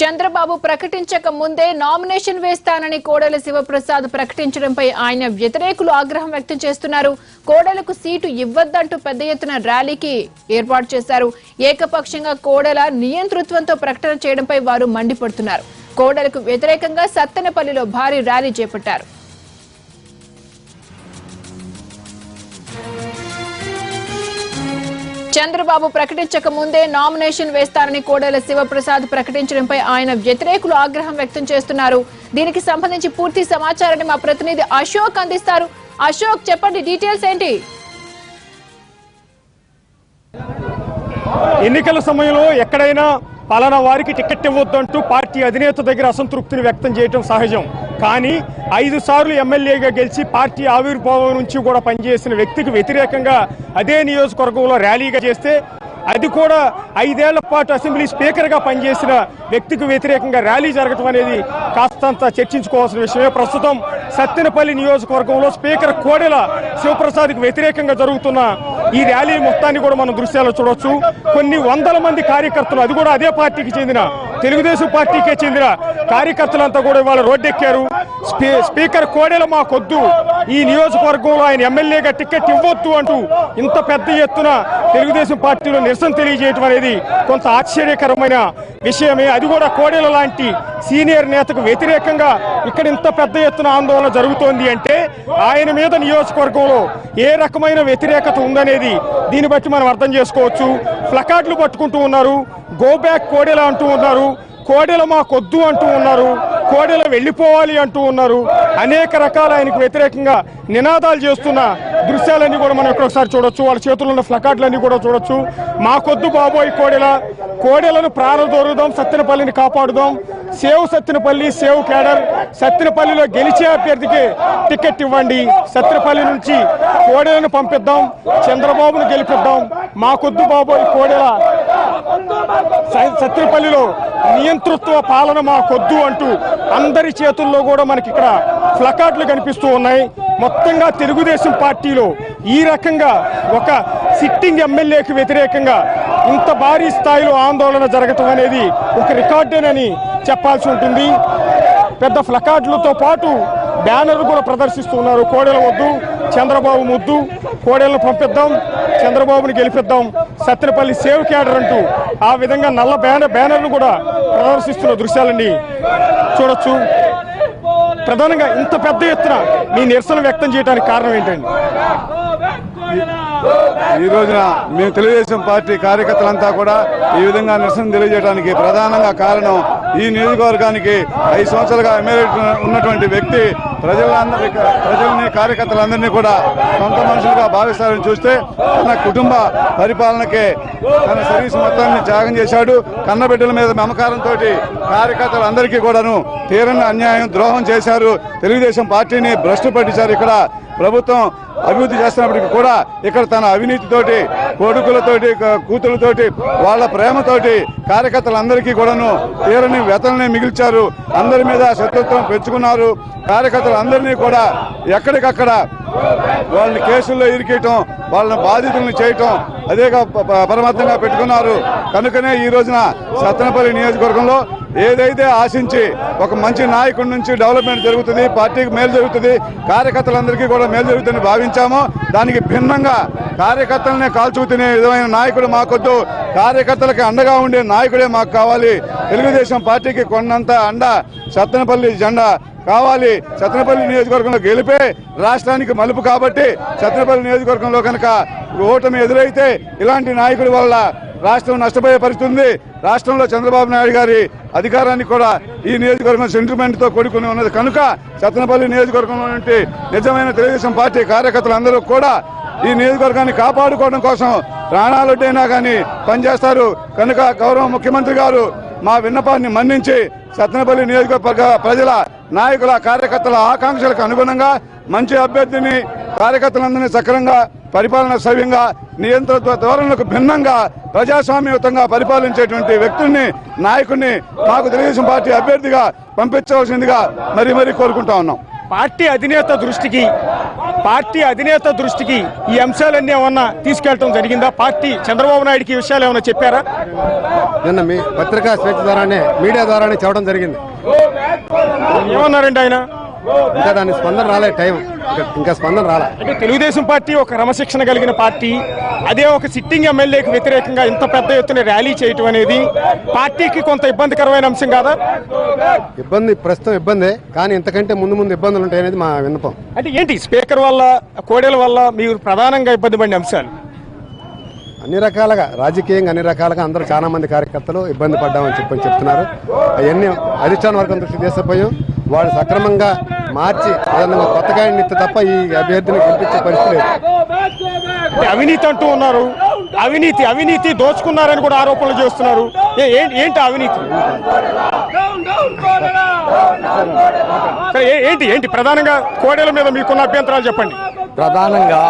చంద్రబాబు ప్రకటించక ముందే నామినేషన్ వేస్తానని కోడెల శివప్రసాద్ ప్రకటించడంపై ఆయన వ్యతిరేకులు ఆగ్రహం వ్యక్తం చేస్తున్నారు. కోడెలకు సీటు ఇవ్వద్దంటూ పెద్ద ఎత్తున ర్యాలీకి ఏర్పాటు చేశారు. ఏకపక్షంగా కోడెల నియంతృత్వంతో ప్రకటన చేయడంపై వారు మండిపడుతున్నారు. కోడలకు వ్యతిరేకంగా సత్తెనపల్లిలో భారీ ర్యాలీ చేపట్టారు. చంద్రబాబు ప్రకటించక ముందే నామినేషన్ వేస్తారని కోడెల శివప్రసాద్ ప్రకటించడంపై ఆయన వ్యతిరేకులు ఆగ్రహం వ్యక్తం చేస్తున్నారు. దీనికి సంబంధించి పూర్తి సమాచారాన్ని మా ప్రతినిధి అశోక్ అందిస్తారు. అశోక్ చెప్పండి డీటెయిల్స్ ఏంటి? ఎన్నికల సమయంలో ఎక్కడైనా పలానా వారికి టికెట్ ఇవ్వద్దంటూ పార్టీ అధినేత దగ్గర అసంతృప్తిని వ్యక్తం చేయడం సహజం. కానీ ఐదు సార్లు ఎమ్మెల్యేగా గెలిచి పార్టీ ఆవిర్భావం నుంచి కూడా పనిచేసిన వ్యక్తికి వ్యతిరేకంగా అదే నియోజకవర్గంలో ర్యాలీగా చేస్తే అది కూడా ఐదేళ్ళ పాటు అసెంబ్లీ స్పీకర్గా పనిచేసిన వ్యక్తికి వ్యతిరేకంగా ర్యాలీ జరగటం అనేది కాస్తంత చర్చించుకోవాల్సిన విషయమే. ప్రస్తుతం సత్తెనపల్లి నియోజకవర్గంలో స్పీకర్ కోడెల శివప్రసాద్కి వ్యతిరేకంగా జరుగుతున్న ఈ ర్యాలీ మొత్తాన్ని కూడా మనం దృశ్యాల్లో చూడొచ్చు కొన్ని వందల మంది కార్యకర్తలు అది కూడా అదే పార్టీకి చెందిన తెలుగుదేశం పార్టీకే చెందిన కార్యకర్తలంతా కూడా ఇవాళ రోడ్డెక్కారు. స్పీ- స్పీకర్ కోడెల మాకొద్దు. ఈ నియోజకవర్గంలో ఆయన ఎమ్మెల్యేగా టికెట్ ఇవ్వొద్దు అంటూ ఇంత పెద్ద ఎత్తున తెలుగుదేశం పార్టీలో నిరసన తెలియజేయడం అనేది కొంత ఆశ్చర్యకరమైన విషయమే. అది కూడా కోడెల లాంటి సీనియర్ నేతకు వ్యతిరేకంగా ఇక్కడ ఇంత పెద్ద ఎత్తున ఆందోళన జరుగుతోంది అంటే ఆయన మీద నియోజకవర్గంలో ఏ రకమైన వ్యతిరేకత ఉందనేది దీన్ని బట్టి మనం అర్థం చేసుకోవచ్చు. ప్లకార్డులు పట్టుకుంటూ ఉన్నారు. గో బ్యాక్ కోడెల అంటూ ఉన్నారు. కోడెల మాకొద్దు అంటూ ఉన్నారు కోడెల వెళ్ళిపోవాలి అంటూ ఉన్నారు. అనేక రకాల ఆయనకు వ్యతిరేకంగా నినాదాలు చేస్తున్న దృశ్యాలన్నీ కూడా మనం ఇక్కడ ఒకసారి చూడొచ్చు. వాళ్ళ చేతుల్లో ఉన్న ఫ్లకార్డులన్నీ కూడా చూడొచ్చు. మాకొద్దు బాబోయ్ కోడెల. కోడెలను ప్రారదోరుదాం సత్తెనపల్లిని కాపాడుదాం. సేవ్ సత్తెనపల్లి సేవ్ కేడర్ సత్తెనపల్లిలో గెలిచే అభ్యర్థికి టికెట్ ఇవ్వండి. సత్తెనపల్లి నుంచి కోడెలను పంపిద్దాం చంద్రబాబును గెలిపిద్దాం. మాకొద్దు బాబోయ్ కోడెల. సత్తిపల్లిలో నియంతృత్వ పాలన మాకొద్దు అంటూ అందరి చేతుల్లో కూడా మనకి ఇక్కడ ప్లకార్డులు కనిపిస్తూ ఉన్నాయి. మొత్తంగా తెలుగుదేశం పార్టీలో ఈ రకంగా ఒక సిట్టింగ్ ఎమ్మెల్యేకి వ్యతిరేకంగా ఇంత భారీ స్థాయిలో ఆందోళన జరగటం అనేది ఒక రికార్డేనని చెప్పాల్సి ఉంటుంది. పెద్ద ప్లకార్డులతో పాటు బ్యానర్లు కూడా ప్రదర్శిస్తున్నారు కోడెల వద్దు చంద్రబాబు ముద్దు కోడెలను పంపిద్దాం చంద్రబాబుని గెలిపిద్దాం సత్తెనపల్లి సేవ్ క్యాడర్ అంటూ ఆ విధంగా నల్ల బ్యానర్ బ్యానర్లు కూడా ప్రదర్శిస్తున్న దృశ్యాలన్నీ చూడొచ్చు. ప్రధానంగా ఇంత పెద్ద ఎత్తున మీ నిరసన వ్యక్తం చేయడానికి కారణం ఏంటండి? ఈ రోజున మేము తెలుగుదేశం పార్టీ కార్యకర్తలంతా కూడా ఈ విధంగా నిరసన తెలియజేయడానికి ప్రధానంగా కారణం ఈ నియోజకవర్గానికి ఐదు సంవత్సరాలుగా ఎమ్మెల్యే ఉన్నటువంటి వ్యక్తి ప్రజలందరి ప్రజల్ని కార్యకర్తలందరినీ కూడా సొంత మనుషులుగా భావిస్తారని చూస్తే తన కుటుంబ పరిపాలనకే తన సర్వీస్ మొత్తాన్ని త్యాగం చేశాడు. కన్నబిడ్డల మీద మమకారంతో కార్యకర్తలందరికీ కూడాను తీరని అన్యాయం ద్రోహం చేశారు. తెలుగుదేశం పార్టీని భ్రష్టు పట్టించారు. ఇక్కడ ప్రభుత్వం అభివృద్ధి చేస్తున్నప్పటికీ కూడా ఇక్కడ తన అవినీతితోటి కొడుకులతోటి కూతురులతోటి వాళ్ళ ప్రేమతోటి కార్యకర్తలందరికీ కూడాను తీరని వ్యతల్ని మిగిల్చారు. అందరి మీద శత్రుత్వం పెంచుకున్నారు. కార్యకర్తలందరినీ కూడా ఎక్కడికక్కడ వాళ్ళని కేసుల్లో ఇరికేయటం వాళ్ళని బాధితులను చేయటం అదే కా- పరమార్థంగా పెట్టుకున్నారు. కనుకనే ఈ రోజున సత్తనపల్లి నియోజకవర్గంలో ఏదైతే ఆశించి ఒక మంచి నాయకుడి నుంచి డెవలప్మెంట్ జరుగుతుంది పార్టీకి మేలు జరుగుతుంది కార్యకర్తలందరికీ కూడా మేలు జరుగుతుందని భావించామో దానికి భిన్నంగా కార్యకర్తలనే కాల్చుకు తినే విధమైన నాయకుడు మాకొద్దు. కార్యకర్తలకి అండగా ఉండే నాయకుడే మాకు కావాలి. తెలుగుదేశం పార్టీకి కొన్నంత అండ సత్తనపల్లి జెండా కావాలి. సత్తనపల్లి నియోజకవర్గంలో గెలిపే రాష్ట్రానికి మలుపు కాబట్టి సత్తనపల్లి నియోజకవర్గంలో కనుక ఓటమి ఎదురైతే ఇలాంటి నాయకుడి వల్ల రాష్ట్రం నష్టపోయే పరిస్థితి ఉంది. రాష్ట్రంలో చంద్రబాబు నాయుడు గారి అధికారాన్ని కూడా ఈ నియోజకవర్గం సెంటిమెంట్తో కూడుకుని ఉన్నది. కనుక సత్తెనపల్లి నియోజకవర్గంలో నుండి నిజమైన తెలుగుదేశం పార్టీ కార్యకర్తలందరూ కూడా ఈ నియోజకవర్గాన్ని కాపాడుకోవడం కోసం ప్రాణాలొడ్డైనా కానీ పనిచేస్తారు. కనుక గౌరవ ముఖ్యమంత్రి గారు మా విన్నపాన్ని మన్నించి సత్తెనపల్లి నియోజకవర్గ ప్రజల నాయకుల కార్యకర్తల ఆకాంక్షలకు అనుగుణంగా మంచి అభ్యర్థిని కార్యకర్తలందరినీ సక్రమంగా పరిపాలన సవ్యంగా నియంత్రణ ధోరణులకు భిన్నంగా ప్రజాస్వామ్యయుతంగా పరిపాలించేటువంటి వ్యక్తుల్ని నాయకుడిని మాకు తెలుగుదేశం పార్టీ అభ్యర్థిగా పంపించవలసిందిగా మరీ మరీ కోరుకుంటా ఉన్నాం. పార్టీ అధినేత దృష్టికి పార్టీ అధినేత దృష్టికి ఈ అంశాలన్నీ ఏమన్నా తీసుకెళ్ళటం జరిగిందా? పార్టీ చంద్రబాబు నాయుడుకి విషయాలు ఏమైనా చెప్పారా? నిన్న మీ పత్రికా స్వేచ్ఛ ద్వారానే మీడియా ద్వారానే చెప్పడం జరిగింది. ఏమన్నారండి ఆయన? ఇంకా దాని స్పందన రాలే టైం. ఇంకా స్పందన రాలే. అంటే తెలుగుదేశం పార్టీ ఒక క్రమశిక్షణ కలిగిన పార్టీ అదే ఒక సిట్టింగ్ ఎమ్మెల్యేకి వ్యతిరేకంగా ఇంత పెద్ద ఎత్తున ర్యాలీ చేయటం అనేది పార్టీకి కొంత ఇబ్బందికరమైన అంశం కాదా? ఇబ్బంది ప్రస్తుతం ఇబ్బందే కానీ ఇంతకంటే ముందు ముందు ఇబ్బందులు ఉంటాయనేది మా విన్నపం. అంటే ఏంటి స్పీకర్ వల్ల కోడెల వల్ల మీరు ప్రధానంగా ఇబ్బంది పడిన అంశాలు? అన్ని రకాలుగా రాజకీయంగా అన్ని రకాలుగా అందరూ చాలా మంది కార్యకర్తలు ఇబ్బంది పడ్డామని చెప్పని చెప్తున్నారు. అవన్నీ అధిష్టాన వర్గం దృష్టి తీసుకుపోయాం వాళ్ళు సక్రమంగా మార్చి కొత్తగా నిత్య తప్ప ఈ అభ్యర్థిని గెలిపించే పరిస్థితి లేదు. అవినీతి అంటూ ఉన్నారు. అవినీతి అవినీతి దోచుకున్నారని కూడా ఆరోపణలు చేస్తున్నారు. ఏంటి అవినీతి? ఏంటి ఏంటి? ప్రధానంగా కోడెల మీద మీకున్న అభ్యంతరాలు చెప్పండి. ప్రధానంగా